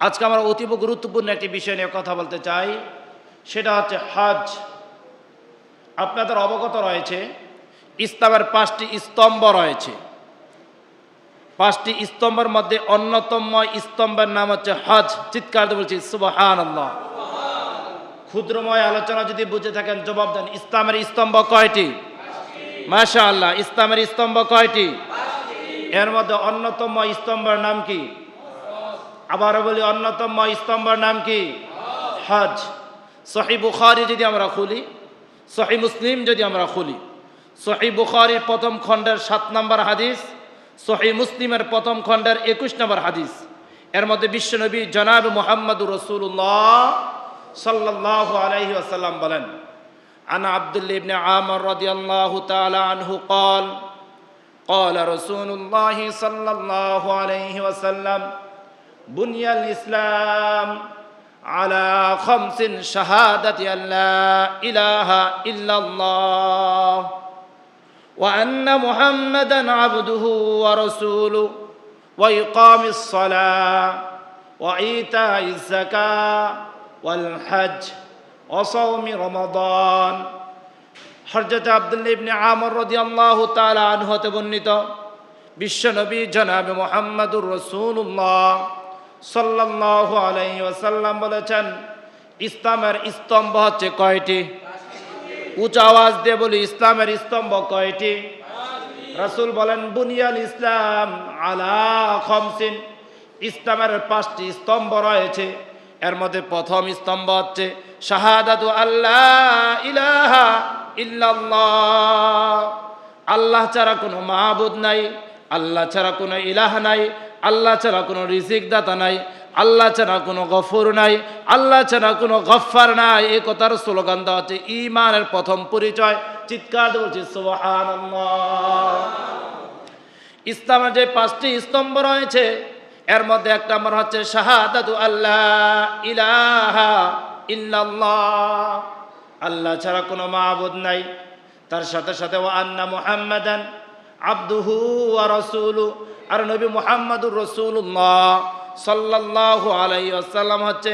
আজকে আমরা অতীব গুরুত্বপূর্ণ একটি বিষয় নিয়ে কথা বলতে চাই। সেটা হচ্ছে হজ। আপনাদের অবগত রয়েছে, ইসলামের পাঁচটি স্তম্ভ রয়েছে। পাঁচটি স্তম্ভের মধ্যে অন্যতম স্তম্ভের নাম হচ্ছে হজ। চিৎকার বলছি সুবহান ক্ষুদ্রময় আলোচনা যদি বুঝে থাকেন, জবাব দেন, ইসলামের স্তম্ভ কয়টি? মাশা আল্লাহ ইসলামের স্তম্ভ কয়টি? এর মধ্যে অন্যতম স্তম্ভের নাম কি? আবারও বলি অন্যতম স্তম্ভের নাম কি হজ সহি বুখারি যদি আমরা খুলি সহি মুসলিম যদি আমরা খুলি সহি বুখারির প্রথম খণ্ডের সাত নম্বর হাদিস সহি মুসলিমের প্রথম খণ্ডের একুশ নম্বর হাদিস এর মধ্যে বিশ্বনবী জনাব মোহাম্মদুর রসুল্লাহ সাল্লাহ আলাইহি আসাল্লাম বলেন আনা আবদুল্লা ইবনে আমর রাদিয়াল্লাহু তাআলা আনহু قال قال رسول الله صلى الله عليه وسلم بني الإسلام على خمس شهادة أن لا إله إلا الله وأن محمدا عبده ورسوله وإقام الصلاة وإيتاء الزكاة والحج وصوم رمضان হরজত আবদুল্লা ইবনে আমর রাদিয়াল্লাহু তাআলা আনহু হতে বর্ণিত বিশ্বনবী জনাবে মোহাম্মদুর রসুল্লাহ সাল্লাল্লাহু আলাইহি ওয়াসাল্লাম বলেছেন, ইসলামের স্তম্ভ হচ্ছে কয়টি? উচ্চ আওয়াজ দিয়ে বলি, ইসলামের স্তম্ভ কয়টি? রাসূল বলেন, বুনিয়াল ইসলাম আলা খমসিন। ইসলামের পাঁচটি স্তম্ভ রয়েছে, এর মধ্যে প্রথম স্তম্ভ হচ্ছে, শাহাদাতু আল্লাহ ইলাহা ইল্লাল্লাহ। আল্লাহ ছাড়া কোনো মাহবুদ নাই, আল্লাহ ছাড়া কোনো ইলাহ নাই আল্লাহ ছাড়া কোনো রিজিক দাতা নাই, আল্লাহ ছাড়া কোনো গফর নাই, আল্লাহ ছাড়া কোনো গফার নাই। এই কথার স্লোগান দেওয়া হচ্ছে ইমানের প্রথম পরিচয়। চিৎকার বলছি ইসলামের যে পাঁচটি স্তম্ভ রয়েছে, এর মধ্যে একটা নম্বর হচ্ছে শাহাদাতু আল্লাহ ইলাহা ইল্লাল্লাহ। আল্লাহ ছাড়া কোনো মাহবুদ নাই। তার সাথে সাথে ও আন্না মুহাম্মাদান আব্দুহু রাসূলু। আর নবী মুহাম্মাদুর রাসূলুল্লাহ সাল্লাল্লাহু আলাইহি ওয়াসাল্লাম হচ্ছে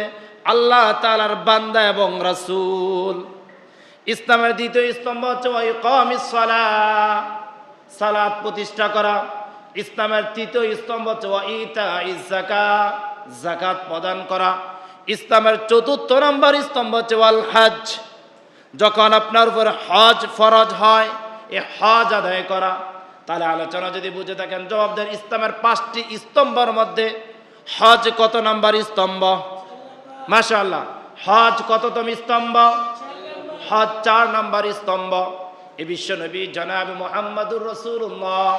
আল্লাহ তাআলার বান্দা এবং রাসূল। ইসলামের দ্বিতীয় স্তম্ভ হচ্ছে ওয়া ইকামিস সালাহ সালাত প্রতিষ্ঠা করা। ইসলামের তৃতীয় স্তম্ভ হচ্ছে ওয়া ইতাইজ যাকাত যাকাত প্রদান করা। ইসলামের চতুর্থ নম্বর স্তম্ভ হচ্ছে ওয়াল হজ যখন আপনার উপর হজ ফরজ হয় এ হজ আদায় করা। তাহলে আলোচনা যদি বুঝে থাকেন, জবাব দেন, ইসলামের পাঁচটি স্তম্ভর মধ্যে হজ কত নাম্বার স্তম্ভ? মাশাআল্লাহ, হজ কততম স্তম্ভ? হজ চার নাম্বার স্তম্ভ। এ বিশ্ব নবী জনাব মোহাম্মদুর রসুল্লাহ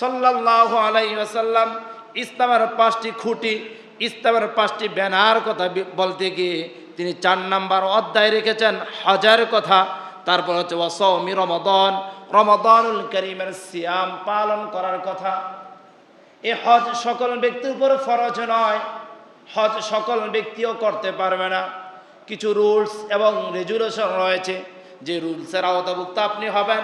সাল্লাহ আলাই ওয়াসাল্লাম ইসলামের পাঁচটি খুঁটি, ইসলামের পাঁচটি ব্যানার কথা বলতে গিয়ে তিনি চার নাম্বার অধ্যায় রেখেছেন, হাজার কথা। তারপর হচ্ছে ওয়াসৌমি রমদন, রমদনুল করিমের সিয়াম পালন করার কথা। এ হজ সকল ব্যক্তির উপর ফরজ নয়। হজ সকল ব্যক্তিও করতে পারবে না। কিছু রুলস এবং রেজুলেশন রয়েছে। যে রুলসের আওতাভুক্ত আপনি হবেন,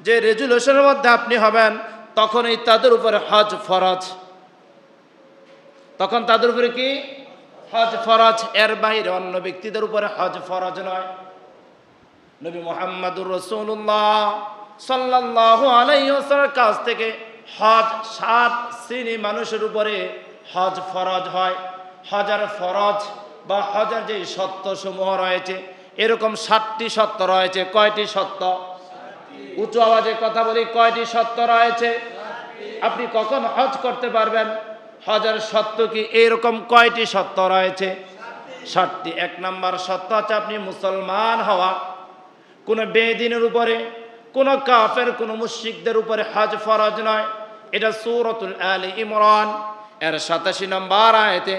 যে রেজুলেশনের মধ্যে আপনি হবেন, তখনই তাদের উপরে হজ ফরজ। তখন তাদের উপরে কি? হজ ফরজ। এর বাইরে অন্য ব্যক্তিদের উপরে হজ ফরজ নয়। নবী মোহাম্মদুর রসুল্লাহ সাল্লাহ আলাইসের কাছ থেকে হজ সাত শ্রেণি মানুষের উপরে হজ ফরজ হয়। হজার ফরজ বা হজার যে সত্য সমূহ রয়েছে, এরকম সাতটি সত্য রয়েছে। কয়টি সত্য? উঁচু আওয়াজে কথা বলি, কয়টি সত্য রয়েছে? আপনি কখন হজ করতে পারবেন? হজার সত্য কি? এরকম কয়টি সত্য রয়েছে? সাতটি। এক নাম্বার সত্য হচ্ছে আপনি মুসলমান হওয়া। কোনো বেদিনের উপরে, কোনো কাফের, কোনো মুশিকদের উপরে হজ ফরজ নয়। এটা সূরাতুল আলী ইমরান। এর সাতাশি নম্বর আয়তে,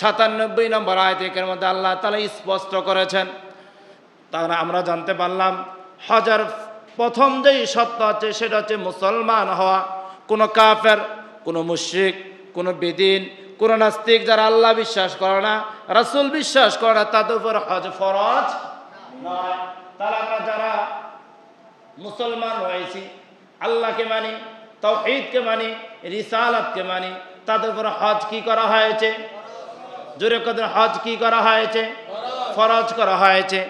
সাতানব্বই নম্বর আয়তে এর মধ্যে আল্লাহ তালা স্পষ্ট করেছেন। তাহলে আমরা জানতে পারলাম, হজার প্রথম যেই সত্য আছে, সেটা হচ্ছে মুসলমান হওয়া। কোনো কাফের, কোনো মুশরিক, কোনো বেদিন, কোনো নাস্তিক যারা আল্লাহ বিশ্বাস করে না, রাসুল বিশ্বাস করে না, তাদের উপর হজ ফরজ নয়। তাহলে আমরা যারা মুসলমান রয়েছি আল্লাহকে মানি তাওহীদকে মানি, রিসালাতকে মানি, তাদের উপর হজ কি করা হয়েছে? জোরে কত হজ কি করা হয়েছে? ফরজ করা হয়েছে।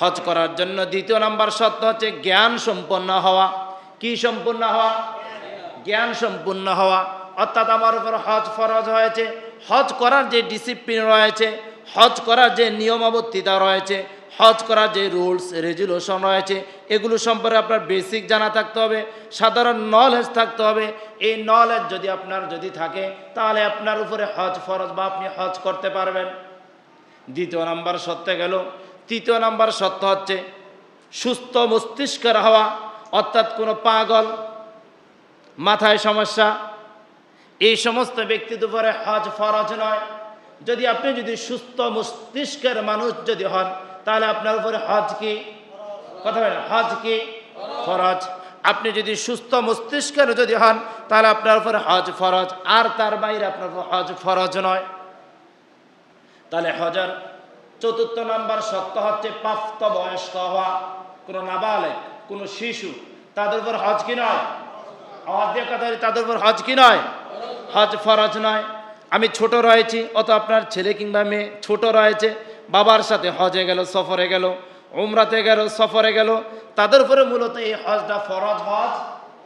হজ করার জন্য দ্বিতীয় নাম্বার সত্য হচ্ছে জ্ঞান সম্পন্ন হওয়া। কি সম্পূর্ণ হওয়া? জ্ঞান সম্পূর্ণ হওয়া। অর্থাৎ আমার উপর হজ ফরজ হয়েছে। হজ করার যে ডিসিপ্লিন রয়েছে, হজ করার যে নিয়মাবর্তিতা রয়েছে হজ করার যে রুলস, রেজুলেশন রয়েছে, এগুলো সম্পর্কে আপনার বেসিক জানা থাকতে হবে, সাধারণ নলেজ থাকতে হবে। এই নলেজ যদি আপনার যদি থাকে, তাহলে আপনার উপরে হজ ফরজ বা আপনি হজ করতে পারবেন। দ্বিতীয় নাম্বার সত্য গেল, তৃতীয় নাম্বার সত্য হচ্ছে, সুস্থ মস্তিষ্কের হওয়া, অর্থাৎ কোনো পাগল, মাথায় সমস্যা, এই সমস্ত ব্যক্তির উপরে হজ ফরজ নয়। যদি আপনি যদি সুস্থ মস্তিষ্কের মানুষ যদি হন তাহলে আপনার উপরে হজ কি? কথা বলেন, হজ কি? ফরজ। আপনি যদি সুস্থ মস্তিষ্কের যদি হন, তাহলে আপনার উপরে হজ ফরজ। আর তার বাইরে আপনার উপর হজ ফরজ নয়। তাহলে হজর চতুর্থ নাম্বার সত্য হচ্ছে প্রাপ্ত বয়স্ক হওয়া। কোনো নাবালেক, কোনো শিশু, তাদের উপর হজ কি নয়? দিয়ে কথা তাদের উপর হজ কি নয়? হজ ফরজ নয়। আমি ছোট রয়েছি, অত আপনার ছেলে কিংবা মেয়ে ছোট রয়েছে বাবার সাথে হজে গেল, সফরে গেল, উমরাতে গেল, সফরে গেল। তাদের উপরে মূলত এই হজটা ফরজ হজ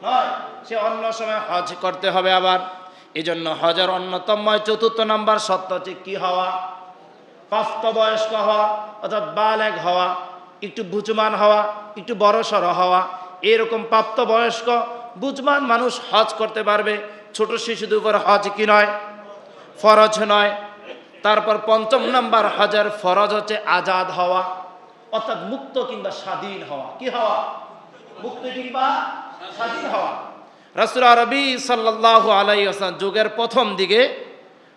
নয়, সে অন্য সময় হজ করতে হবে আবার। এই জন্য হজের অন্যতম চতুর্থ নাম্বার সত্য হচ্ছে কি হওয়া? প্রাপ্তবয়স্ক হওয়া, অর্থাৎ বালেগ হওয়া, একটু বুঝমান হওয়া, একটু বড়সড় হওয়া। এরকম প্রাপ্তবয়স্ক, বুঝমান মানুষ হজ করতে পারবে। ছোট শিশুদের উপর হজ কি নয়? ফরজ নয়। তারপর পঞ্চম নাম্বার হজের ফরজ হচ্ছে আজাদ হওয়া, অর্থাৎ মুক্ত কিংবা স্বাধীন হওয়া। কি হওয়া? মুক্ত কিংবা স্বাধীন হওয়া। রাসুল আরবি সাল্লাহ আলাই আসলাম যুগের প্রথম দিকে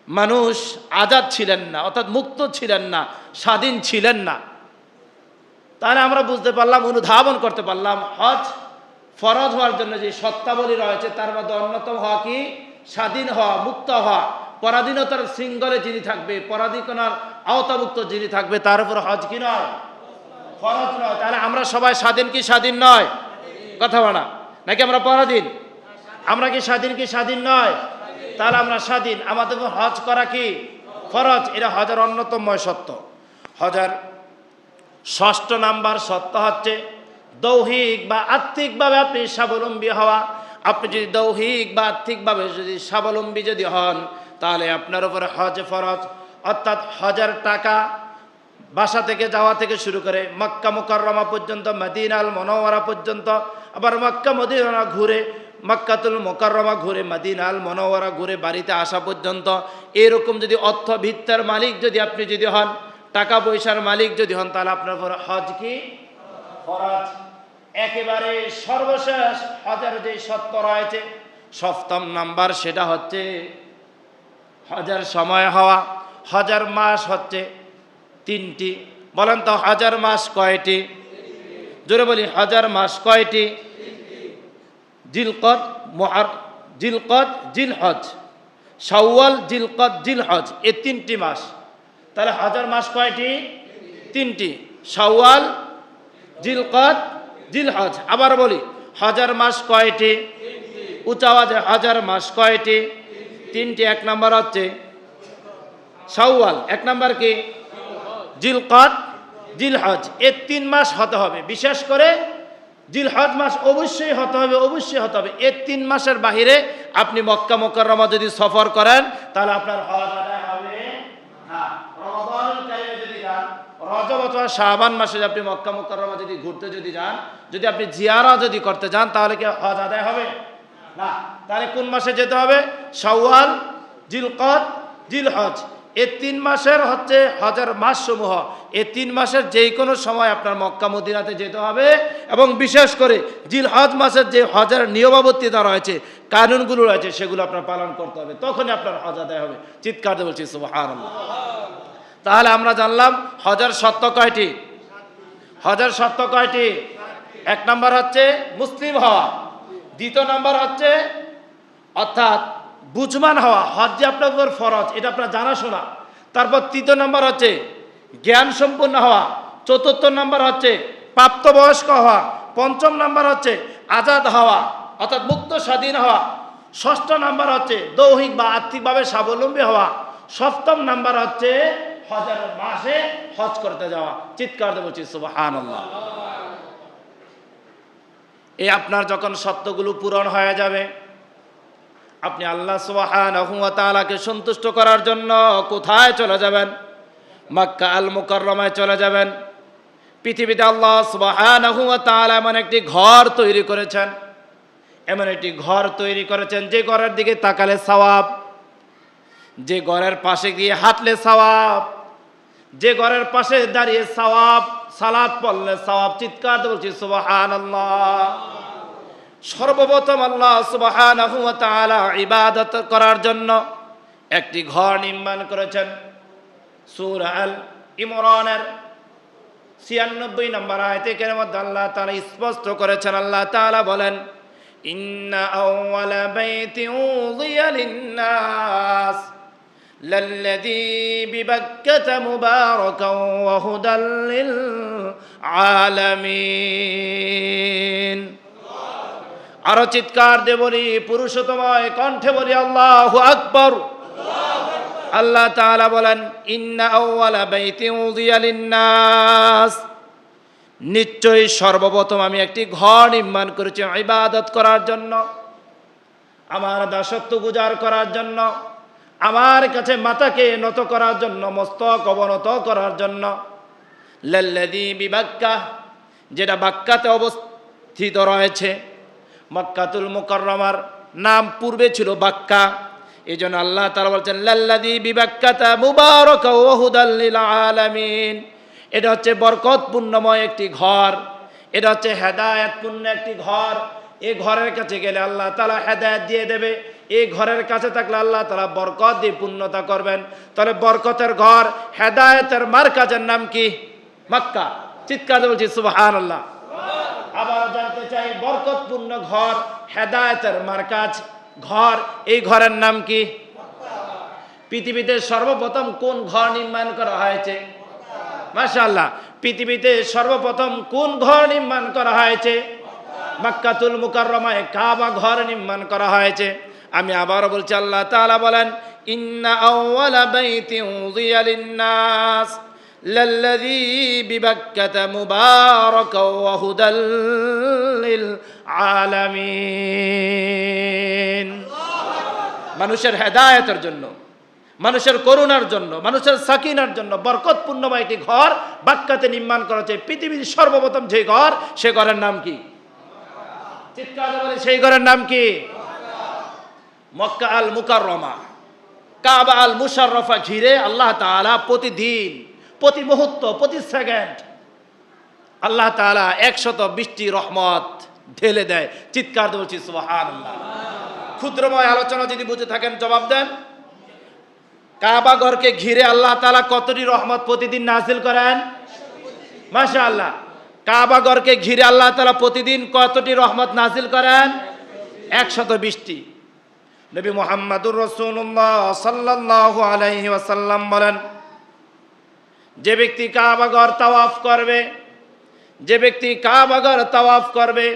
মানুষ আজাদ ছিলেন না, অর্থাৎ মুক্ত ছিলেন না, স্বাধীন ছিলেন না। তাহলে আমরা বুঝতে পারলাম, অনুধাবন করতে পারলাম, হজ ফরজ হওয়ার জন্য যে সত্তাবলী রয়েছে, তার মধ্যে অন্যতম হওয়া কি? স্বাধীন হওয়া, মুক্ত হওয়া। পরাধীনতার সিঙ্গলে যিনি থাকবে, পরাধীনতার আওতামুক্ত যিনি থাকবে, তার উপর হজ কি নয়? ফরজ নয়। তাহলে আমরা সবাই স্বাধীন কি স্বাধীন নয়? কথা বলা। নাকি আমরা পরাধীন? আমরা কি স্বাধীন কি স্বাধীন নয়? তাহলে আমরা স্বাধীন। আমাদের হজ করা কি? ফরজ। এটা হজের অন্যতম সত্য। হজার ষষ্ঠ নাম্বার সত্য হচ্ছে দৌহিক বা আর্থিকভাবে আপনি স্বাবলম্বী হওয়া। আপনি যদি দৌহিক বা আর্থিকভাবে যদি স্বাবলম্বী যদি হন তাহলে আপনার উপরে হজ ফরজ, অর্থাৎ হাজার টাকা বাসা থেকে যাওয়া থেকে শুরু করে মক্কা মুকাররমা পর্যন্ত, মদিনাল মনোয়ারা পর্যন্ত, আবার মক্কা মদিনা ঘুরে, মক্কাতুল মোকাররমা ঘুরে, মদিনাল মনোয়ারা ঘুরে বাড়িতে আসা পর্যন্ত, এরকম যদি অর্থ ভিত্তার মালিক যদি আপনি যদি হন, টাকা পয়সার মালিক যদি হন, তাহলে আপনার উপর হজ কি? ফরজ। একেবারে সর্বশেষ হজের যে সত্য রয়েছে, সপ্তম নাম্বার সেটা হচ্ছে হজার সময় হওয়া, হাজার মাস হচ্ছে তিনটি। বলেন তো, হাজার মাস কয়টি? জোরে বলি, হাজার মাস কয়টি? জিলকত মহার জিলকত জিল হজ শাওয়াল জিলকত জিল হজ এ তিনটি মাস। তাহলে হাজার মাস কয়টি? তিনটি। শাওয়াল জিলকত জিল হজ আবার বলি, হাজার মাস কয়টি? উঁচা আওয়াজে হাজার মাস কয়টি? তিনটি এক নাম্বার হচ্ছে শাওয়াল, এক নাম্বার কি? জিলকত জিলহজ। এর তিন মাস হতে হবে। বিশেষ করে জিলহজ মাস অবশ্যই হতে হবে, অবশ্যই হতে হবে। এর তিন মাসের বাহিরে আপনি মক্কা মোকাররমা যদি সফর করেন, তাহলে আপনার হজ যদি রজব অথবা শাহবান মাসে আপনি মক্কা মোকাররমা যদি ঘুরতে যদি যান, যদি আপনি জিয়ারা যদি করতে যান, তাহলে কি হজ আদায় হবে? না, তাহলে কোন মাসে যেতে হবে? শাওয়াল জিলকত জিলহজ। এই তিন মাসের হচ্ছে হজের মাস সমূহ এই তিন মাসের যেই কোনো সময় আপনার মক্কা, মদিনাতে যেতে হবে এবং বিশেষ করে জিল হজ মাসের যে হজের নিয়মাবর্তিতা রয়েছে, কানুনগুলো রয়েছে, সেগুলো আপনার পালন করতে হবে। তখনই আপনার হজ আদায় হবে। চিৎকার দিয়ে বলছি তাহলে আমরা জানলাম, হজের সত্য কয়টি? হজের সত্য কয়টি? এক নম্বর হচ্ছে মুসলিম হওয়া। দ্বিতীয় নম্বর হচ্ছে, অর্থাৎ বুঝমান হওয়া, হজ যে আপনার উপর ফরজ, এটা আপনার জানাশোনা। তারপর তৃতীয় নম্বর হচ্ছে জ্ঞান সম্পন্ন হওয়া। চতুর্থ নম্বর হচ্ছে, প্রাপ্তবয়স্ক হওয়া। পঞ্চম নম্বর হচ্ছে, আজাদ হওয়া, অর্থাৎ মুক্ত, স্বাধীন হওয়া। ষষ্ঠ নাম্বার হচ্ছে, দৈহিক বা আর্থিকভাবে স্বাবলম্বী হওয়া। সপ্তম নাম্বার হচ্ছে, হজার মাসে হজ করতে যাওয়া। চিৎকার দেবো সুবাহান এই আপনার যখন সত্যগুলো পূরণ হয়ে যাবে, আপনি আল্লাহ সুবাহানকে সন্তুষ্ট করার জন্য কোথায় চলে যাবেন? মক্কা আল মুকরমায় চলে যাবেন। পৃথিবীতে আল্লাহ সুবাহানহু তাআলা এমন একটি ঘর তৈরি করেছেন, এমন একটি ঘর তৈরি করেছেন যে ঘরের দিকে তাকালে সওয়াব, যে ঘরের পাশে গিয়ে হাঁটলে সওয়াব, যে ঘরের পাশে দাঁড়িয়ে সওয়াব সালাদ পড়লে সওয়াব চিৎকার বলছি, সুবহানাল্লাহ। সর্বপ্রথম আল্লাহ তাআলা ইবাদত করার জন্য একটি ঘর নির্মাণ করেছেন। সূরা আল ইমরানের ছিয়ানব্বই নম্বর আয়তে কেন মধ্যে আল্লাহ তাআলা স্পষ্ট করেছেন। আল্লাহ তালা বলেন, ইন্না আউওয়ালা বাইতিন উযিয়া লিন-নাস। মুবারাকান ওয়া হুদাল লিল আলামিন আরও চিৎকার দে বলি, পুরুষোত্তময় কণ্ঠে বলি, আল্লাহ আকবার। আল্লাহ তাআলা বলেন, ইন্না আউওয়ালা বাইতিন উযিয়া লিন-নাস। নিশ্চয়ই সর্বপ্রথম আমি একটি ঘর নির্মাণ করেছি ইবাদত করার জন্য, আমার দাসত্ব গুজার করার জন্য। আমার কাছে মাতাকে নত করার জন্য, মস্তক অবনত করার জন্য। বিবাক্কা, যেটা বাক্কাতে অবস্থিত রয়েছে। মক্কাতুল মুকররমার নাম পূর্বে ছিল বাক্কা। এই জন্য আল্লাহ তাআলা বলছেন লাল্লাদি বিবাক্কাতা মুবারক আলামিন। এটা হচ্ছে বরকতপূর্ণময় একটি ঘর। এটা হচ্ছে হেদায়তপূর্ণ একটি ঘর। এ ঘরের কাছে গেলে আল্লাহ তালা হেদায়ত দিয়ে দেবে। এই ঘরের কাছে থাকলে আল্লাহ তালা বরকত দিয়ে পূর্ণতা করবেন। তাহলে বরকতের ঘর, হেদায়তের মার কাজের নাম কি? মক্কা। চিৎকার বলছি সুবাহান আল্লাহ আবার জানতে চাই, বরকতপূর্ণ ঘর, হেদায়তের মার্কাজ ঘর, এই ঘরের নাম কি? পৃথিবীতে সর্বপ্রথম কোন ঘর নির্মাণ করা হয়েছে? মাশাআল্লাহ, পৃথিবীতে সর্বপ্রথম কোন ঘর নির্মাণ করা হয়েছে? মাক্কাতুল মুকাররমায় কাবা ঘর নির্মাণ করা হয়েছে। আমি আবারও বলছি, আল্লাহ তাআলা বলেন মানুষের হেদায়েতের জন্য, মানুষের করুণার জন্য, মানুষের সাকিনার জন্য বরকতপূর্ণময় একটি ঘর বাক্কাতে নির্মাণ করা হচ্ছে, পৃথিবীর সর্বপ্রথম যে ঘর, সে ঘরের নাম কি? চিৎকার সেই ঘরের নাম কি? মক্কা আল মুকাররমা। কাবা আল মুশাররফা ঘিরে আল্লাহ তাআলা প্রতিদিন, প্রতি মুহূর্ত, প্রতি সেকেন্ড আল্লাহ তাআলা একশত বৃষ্টি রহমত ঢেলে দেয়। চিৎকার বলছি, সুবহানাল্লাহ। ক্ষুদ্রময় আলোচনা যদি বুঝে থাকেন, জবাব দেন। কাবা ঘরকে ঘিরে আল্লাহ তালা কতটি রহমত প্রতিদিন নাজিল করেন? মাশা আল্লাহ কাবা ঘরকে ঘিরে আল্লাহ তালা প্রতিদিন কতটি রহমত নাজিল করেন? একশত বিশটি। নবী মোহাম্মদুর রসুল্লাহ সাল্লাল্লাহু আলাইহি ওয়াসাল্লাম বলেন, যে ব্যক্তি কাবা ঘর তাওয়াফ করবে, যে ব্যক্তি কাবা ঘর তাওয়াফ করবে,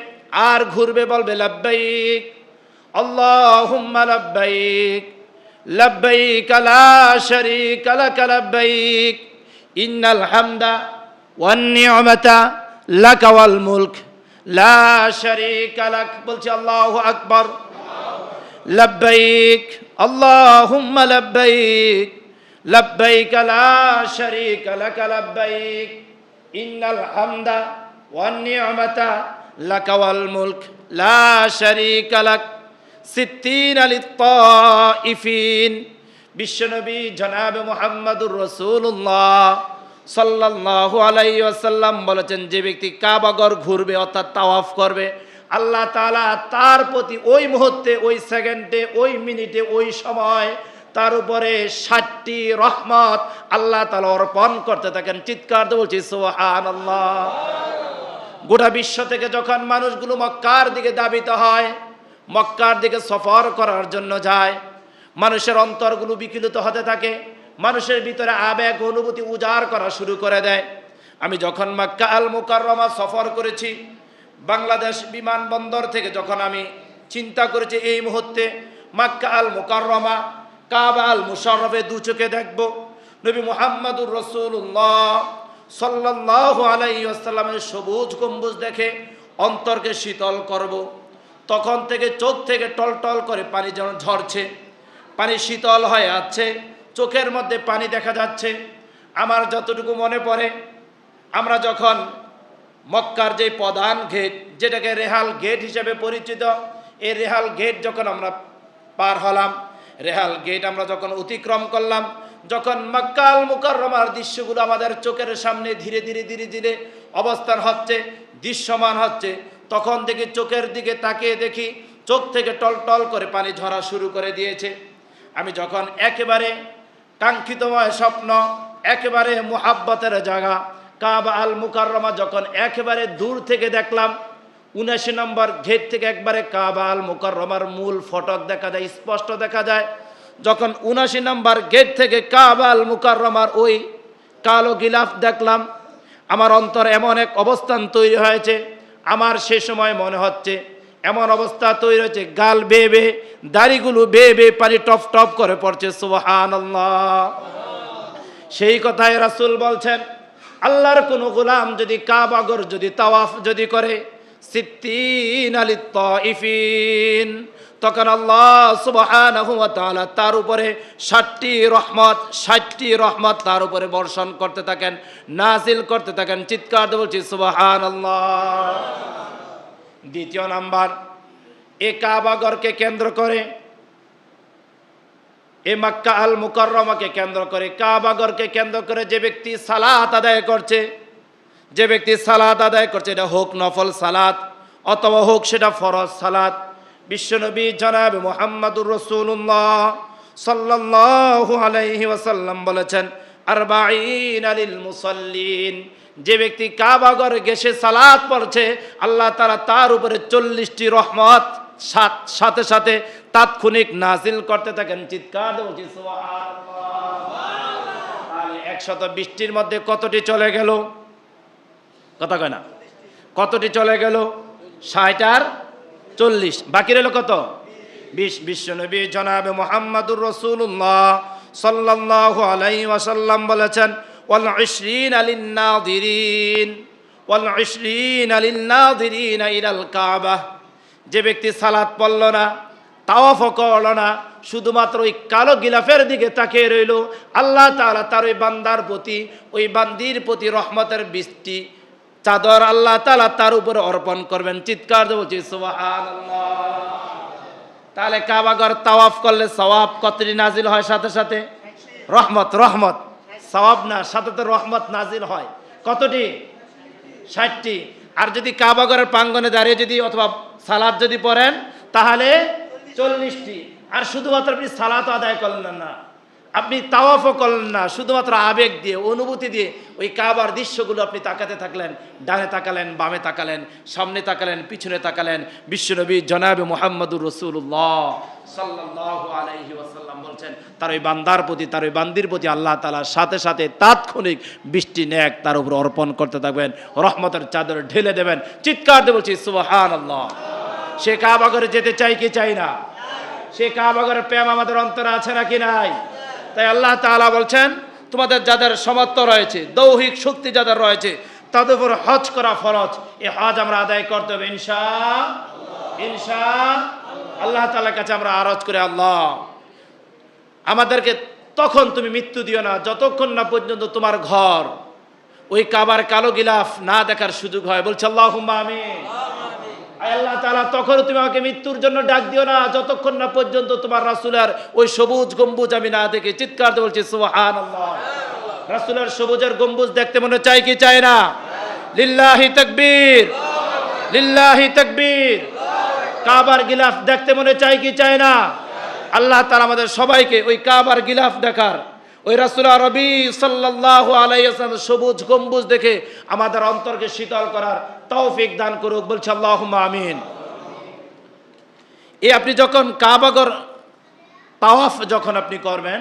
আর ঘুরবে বলবে, লাব্বাইক, আল্লাহুম্মা লাব্বাইক লাব্বাইক লা শারীকা লাক, লাব্বাইক, ইন্নাল হামদা ওয়ান নি'মাতা লাকা ওয়াল মুলক, লা শারীকা লাক, বলছি আল্লাহু আকবার। লব্বাইক আল্লাহুম্মা লব্বাইক লব্বাইক লা শারীকা লাক লব্বাইক ইন্নাল হামদা ওয়ান নি'মাতা লাকা ওয়াল মুলক লা শারীকা লাক সিত্তিন লিত্তাইফিন বিশ্বনবী জনাব মুহাম্মদুর রাসূলুল্লাহ সাল্লাল্লাহু আলাইহি ওয়াসাল্লাম বলেছেন, যে ব্যক্তি কাবাগর ঘুরবে অর্থাৎ তাওয়াফ করবে আল্লাহ তালা তার প্রতি ওই মুহূর্তে, ওই সেকেন্ডে, ওই মিনিটে, ওই সময় তার উপরে ষাটটি রহমত আল্লাহ তালা অর্পণ করতে থাকেন। চিৎকার বলছি, সুবহানাল্লাহ। গোটা বিশ্ব থেকে যখন মানুষগুলো মক্কার দিকে দাবিত হয়, মক্কার দিকে সফর করার জন্য যায়, মানুষের অন্তরগুলো বিকলিত হতে থাকে, মানুষের ভিতরে আবেগ, অনুভূতি উজাড় করা শুরু করে দেয়। আমি যখন মক্কা আল মুকাররমা সফর করেছি বাংলাদেশ বিমানবন্দর থেকে যখন আমি চিন্তা করেছি এই মুহূর্তে মাক্কা আল মুকাররমা কাবাল মুশারফে দু চোখে দেখব। নবী মুহাম্মদুর রসুল্লাহ সাল্লাহ আলাইসাল্লামের সবুজ গম্বুজ দেখে অন্তরকে শীতল করব। তখন থেকে চোখ থেকে টলটল করে পানি যেন ঝরছে। পানি শীতল হয়ে আছে, চোখের মধ্যে পানি দেখা যাচ্ছে। আমার যতটুকু মনে পড়ে, আমরা যখন মক্কার যে প্রধান গেট যেটাকে রেহাল গেট হিসেবে পরিচিত, এই রেহাল গেট যখন আমরা পার হলাম, রেহাল গেট আমরা যখন অতিক্রম করলাম, যখন মক্কাল মুকাররমার দৃশ্যগুলো আমাদের চোখের সামনে ধীরে ধীরে ধীরে ধীরে অবস্থান হচ্ছে, দৃশ্যমান হচ্ছে, তখন দেখি চোখের দিকে তাকিয়ে দেখি চোখ থেকে টলটল করে পানি ঝরা শুরু করে দিয়েছে। আমি যখন একেবারে কাঙ্ক্ষিতময় স্বপ্ন, একেবারে মোহাব্বতের জায়গা কাবা আল মুকাররমা যখন একেবারে দূর থেকে দেখলাম, উনাশি নম্বর ঘেট থেকে একবারে কাবা আল মুকাররমার মূল ফটক দেখা যায়, স্পষ্ট দেখা যায়। যখন উনাশি নম্বর গেট থেকে কাবা আল মুকাররমার ওই কালো গিলাফ দেখলাম, আমার অন্তর এমন এক অবস্থান তৈরি হয়েছে, আমার সে সময় মনে হচ্ছে এমন অবস্থা তৈরি হয়েছে, গাল বেয়ে বেয়ে, দাড়িগুলো বেয়ে বেয়ে পানি টপ টপ করে পড়ছে সুবাহান সেই কথায় রাসূল বলছেন আল্লাহর কোনো গোলাম যদি কাবাগর যদি তাওয়াফ যদি করে, সিদ্দিন আলী তাইফিন তখন আল্লাহ তাআলা তার উপরে ষাটটি রহমত ষাটটি রহমত তার উপরে বর্ষণ করতে থাকেন, নাজিল করতে থাকেন। চিৎকার বলছি, সুবহানাল্লাহ। দ্বিতীয় নাম্বার, এ কাবাগরকে কেন্দ্র করে এ মাক্কা আল মুকররমাকে কেন্দ্র করে, কাবাগরকে কেন্দ্র করে যে ব্যক্তি সালাত আদায় করছে, যে ব্যক্তি সালাত আদায় করছে, এটা হোক নফল সালাত অথবা হোক সেটা ফরজ সালাত। বিশ্বনবী জনাব মোহাম্মদুর রসুল্লাহ সাল্লাল্লাহু আলাইহি ওয়াসাল্লাম বলেছেন, আরবাঈন আলিল মুসল্লিন, যে ব্যক্তি কাবাগর গেছে সালাত পড়ছে, আল্লাহ তারা তার উপরে চল্লিশটি রহমত সাত- সাথে সাথে তাৎক্ষণিক নাজিল করতে থাকেন চিৎকার। একশত বৃষ্টির মধ্যে কতটি চলে গেল? কথা কয় না। কতটি চলে গেল? ষাট আর চল্লিশ। বাকি রইল কত? বিশ। বিশ্বনবী জনাবে মোহাম্মদুর রসুল্লাহ সাল্লাল্লাহু আলাই ওয়াসাল্লাম বলেছেন, ওয়াল ইশরিন আলিন নাদিরিন ওয়াল ইশরিন আলিন নাদিরিন ইলাল কাবা। যে ব্যক্তি সালাদ পড়ল না তাওয়াফ করল না, শুধুমাত্র ওই কালো গিলাফের দিকে তাকিয়ে রইল, আল্লাহ তাআলা তার ওই বান্দার প্রতি, ওই বান্দির প্রতি রহমতের বৃষ্টি, চাদর আল্লাহ তাআলা তার উপরে অর্পণ করবেন। চিৎকার সুবহানাল্লাহ। তাহলে কাবাগর তাওয়াফ করলে সওয়াব কতটি নাজিল হয় সাথে সাথে? রহমত রহমত। সওয়াব না, সাথে তো রহমত নাজিল হয়। কতটি? ষাটটি। আর যদি কাবাগরের প্রাঙ্গনে দাঁড়িয়ে যদি অথবা সালাদ যদি পড়েন তাহলে চল্লিশটি। আর শুধুমাত্র আপনি সালাত আদায় করলেন না। আপনি তাওয়াফও করলেন না, শুধুমাত্র আবেগ দিয়ে, অনুভূতি দিয়ে ওই কাবার দৃশ্যগুলো আপনি তাকাতে থাকলেন, ডানে তাকালেন, বামে তাকালেন, সামনে তাকালেন, পিছনে তাকালেন। বিশ্বনবী জনাবে মোহাম্মদুর রসুল্লাহ সাল্লাল্লাহু আলাইহি ওয়াসাল্লাম বলছেন, তার ওই বান্দার প্রতি, তার ওই বান্দির প্রতি আল্লাহ তালার সাথে সাথে তাৎক্ষণিক বৃষ্টি, ন্যাক তার উপর অর্পণ করতে থাকবেন, রহমতের চাদর ঢেলে দেবেন। চিৎকার দিয়ে বলছি, সুবহানাল্লাহ। সে কাবাগরে যেতে চাই কি চাই না? সে কাবাগরের প্রেম আমাদের অন্তরে আছে নাকি নাই? তাই আল্লাহ তাআলা বলছেন, তোমাদের যাদের সমর্থ রয়েছে, দৌহিক শক্তি যাদের রয়েছে, তাদের উপর হজ করা ফরজ। এ হজ আমরা আদায় করতে হবে, ইনশা ইনশা আল্লাহ। তাআলার কাছে আমরা আরজ করে, আল্লাহ। আমাদেরকে তখন তুমি মৃত্যু দিও না, যতক্ষণ না পর্যন্ত তোমার ঘর ওই কাবার কালো গিলাফ না দেখার সুযোগ হয়। বলছে আল্লাহ আমি আল্লাহ তালা তখন তুমি আমাকে মৃত্যুর জন্য ডাক দিও না। যতক্ষণ না পর্যন্ত তোমার রাসুলের ওই সবুজ গম্বুজ আমি না দেখে চিৎকার বলছি সুহান রাসুলের সবুজের গম্বুজ দেখতে মনে চাই কি চায় না? লিল্লাহি তকবীর। লিল্লাহি তকবীর। কাবার গিলাফ দেখতে মনে চাই কি চায় না? আল্লাহ তালা আমাদের সবাইকে ওই কাবার গিলাফ দেখার ওই রাসুল রবি সাল্লাহ আলাইসলাম সবুজ গম্বুজ দেখে আমাদের অন্তরকে শীতল করার তৌফিক দান করুক, বলছে আল্লাহ আমিন। এ আপনি যখন কাবাগর তাওয়াফ যখন আপনি করবেন,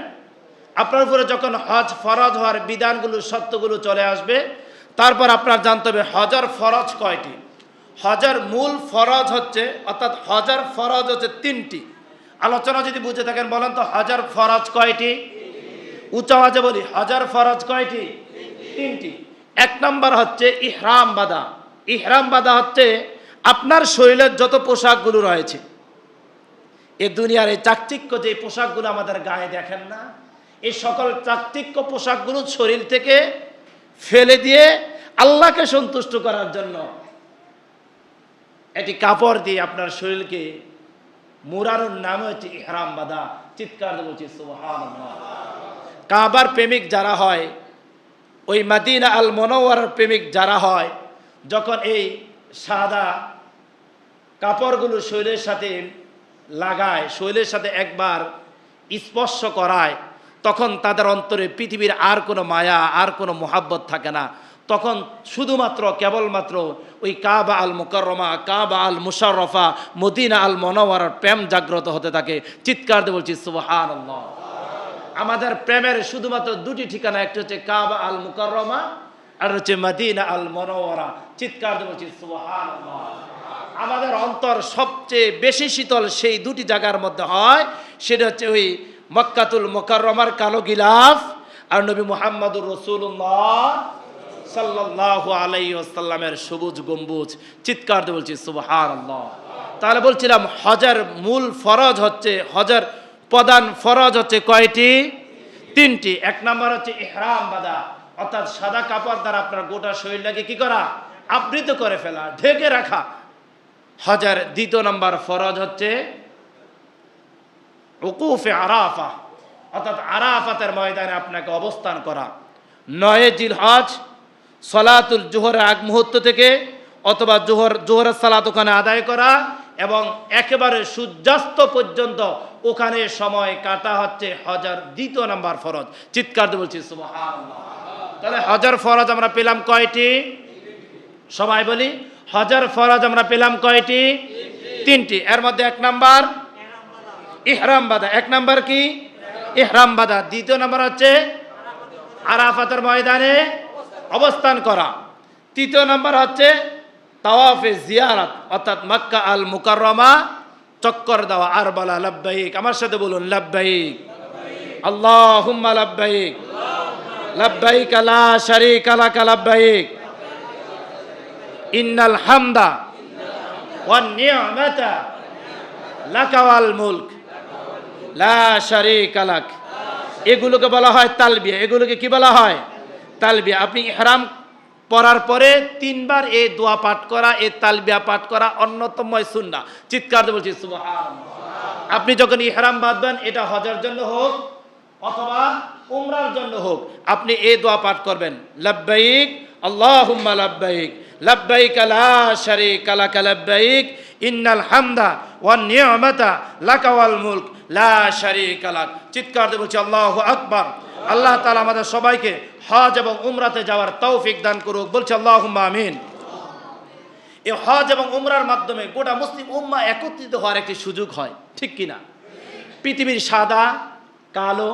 আপনার উপরে যখন হজ ফরজ হওয়ার বিধানগুলো, সত্যগুলো চলে আসবে, তারপর আপনার জানতে হবে হজর ফরজ কয়টি? হজর মূল ফরজ হচ্ছে, অর্থাৎ হজর ফরজ হচ্ছে তিনটি। আলোচনা যদি বুঝে থাকেন বলেন তো, হাজার ফরজ কয়টি? উঁচা বলি, হাজার ফরজ কয়টি? তিনটি। এক নম্বর হচ্ছে ইহরাম বাদা ইহরাম বাদা হচ্ছে আপনার শরীরের যত পোশাকগুলো রয়েছে। এ দুনিয়ার এই চাকচিক্য যে পোশাকগুলো আমাদের গায়ে দেখেন না এই সকল চাকচিক্য পোশাকগুলো শরীর থেকে ফেলে দিয়ে আল্লাহকে সন্তুষ্ট করার জন্য এটি কাপড় দিয়ে আপনার শরীরকে মুরানোর নাম হচ্ছে ইহরাম বাদা চিৎকার বলছি সুবহানাল্লাহ। কাবার প্রেমিক যারা হয়, ওই মাদিনা আল মনোয়ার প্রেমিক যারা হয়, যখন এই সাদা কাপড়গুলো শরীরের সাথে লাগায় শরীরের সাথে একবার স্পর্শ করায়, তখন তাদের অন্তরে পৃথিবীর আর কোনো মায়া, আর কোনো মোহাব্বত থাকে না। তখন শুধুমাত্র, কেবলমাত্র ওই কাবা আল মুকরমা কাবা আল মুশারফা মদিনা আল মনোয়ার প্রেম জাগ্রত হতে থাকে। চিৎকার দিয়ে বলছি সুবহান আমাদের প্রেমের শুধুমাত্র দুটি ঠিকানা, একটা হচ্ছে কাবা আল মুকরমা আর হচ্ছে মদিনা আল মনোয়ারা চিৎকার বলছি আমাদের অন্তর সবচেয়ে বেশি শীতল সেই দুটি জায়গার মধ্যে হয়, সেটা হচ্ছে ওই মক্কাতুল মোকাররমার কালো গিলাফ, আর নবী মুহাম্মদুর রসুল্লাহ সাল্লাহ আলাইসাল্লামের সবুজ গম্বুজ। চিৎকার বলছি সুবহান তাহলে বলছিলাম, হজার মূল ফরজ হচ্ছে হজার প্রধান ফরজ হচ্ছে কয়টি? তিনটি। এক নম্বর হচ্ছে ইহরাম বাদা অর্থাৎ সাদা কাপড় দ্বারা আপনার গোটা শরীরটাকে কি করা? আবৃত করে ফেলা, ঢেকে রাখা। হজার দ্বিতীয় নম্বর ফরজ হচ্ছে উকুফে আরাফা। অর্থাৎ আরাফাতের ময়দানে আপনাকে অবস্থান করা। নয় জিল হজ, সলাতুল জোহরের আগ মুহূর্ত থেকে অথবা জোহর জোহরের সালাত ওখানে আদায় করা এবং একেবারে সূর্যাস্ত পর্যন্ত ওখানে সময় কাটা হচ্ছে হজার দ্বিতীয় নাম্বার ফরজ। চিৎকার দিয়ে বলছি তাহলে হজার ফরজ আমরা পেলাম কয়টি? সবাই বলি, হজার ফরজ আমরা পেলাম কয়টি? তিনটি। এর মধ্যে এক নাম্বার, ইহরাম বাদা। এক নাম্বার কি? ইহরাম বাদা। দ্বিতীয় নাম্বার হচ্ছে আরাফাতের ময়দানে অবস্থান করা। তৃতীয় নাম্বার হচ্ছে তাওয়াফে জিয়ারাত, অর্থাৎ মক্কা আল মুকাররমা চক্কর দেওয়া আর বলা লাব্বাইক। আমার সাথে বলুন, লাব্বাইক। আল্লাহুম্মা লাব্বাইক। লাব্বাইক লা শারীকা লাক, লাব্বাইক। ইন্নাল হামদা ওয়ান ওয়াল মুলক। লা শারীকা লাক। এগুলোকে বলা হয় তালবিয়া। এগুলোকে কি বলা হয়? তালবিয়া। আপনি ইহরাম পড়ার পরে তিনবার এই দোয়া পাঠ করা এই তালবিয়া পাঠ করা অন্যতম সুন্না। চিৎকার বলছি আপনি যখন ইহরাম বাঁধবেন এটা হজের জন্য হোক অথবা উমরার জন্য হোক, আপনি এই দোয়া পাঠ করবেন। লাব্বাইক, আল্লাহুম্মা লাব্বাইক লাব্বাইক লা শারীকা লাক লাব্বাইক, ইন্নাল হামদা ওয়ান নি'মাতা লাকা ওয়াল মুলক। লা চিৎকার দিয়ে বলছি, আল্লাহু আকবার। আল্লাহ তালা আমাদের সবাইকে হজ এবং উমরাতে যাওয়ার তৌফিক দান করুক। বলছি, আল্লাহুম্মা আমিন। এই হজ এবং উমরার মাধ্যমে গোটা মুসলিম উম্মা একত্রিত হওয়ার একটি সুযোগ হয়। ঠিক কিনা? পৃথিবীর সাদা, কালো,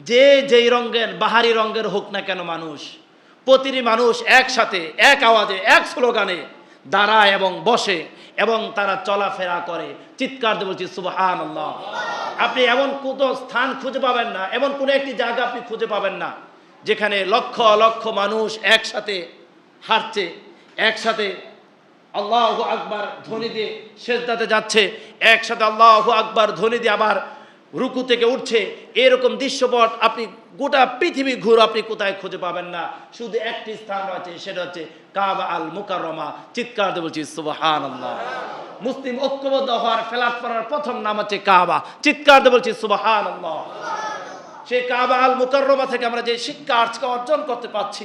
যে যেই রঙের, বাহারি রঙের হোক না কেন মানুষ, প্রতিটি মানুষ একসাথে, এক আওয়াজে, এক স্লোগানে দাঁড়ায় এবং বসে এবং তারা চলাফেরা করে। চিৎকার দিয়ে বলছি সুবহান আপনি এমন কোনো স্থান খুঁজে পাবেন না, এমন কোনো একটি জায়গা আপনি খুঁজে পাবেন না, যেখানে লক্ষ লক্ষ মানুষ একসাথে হাঁটছে, একসাথে আল্লাহ আকবার ধ্বনি দিয়ে শেষদাতে যাচ্ছে, একসাথে আল্লাহ আকবার ধ্বনি দিয়ে আবার রুকু থেকে উঠছে, এরকম দৃশ্যপট আপনি গোটা পৃথিবী ঘুর আপনি কোথায় খুঁজে পাবেন না। শুধু একটি স্থান রয়েছে, সেটা হচ্ছে কাবা আল মুকাররমা চিৎকার বলছি সুবহান মুসলিম ঐক্যবদ্ধ হওয়ার প্ল্যাটফর্মের প্রথম নাম হচ্ছে কাবা। চিৎকার বলছি সুবহান সেই কাবা আল মুকাররমা থেকে আমরা যে শিক্ষা অর্জন করতে পারছি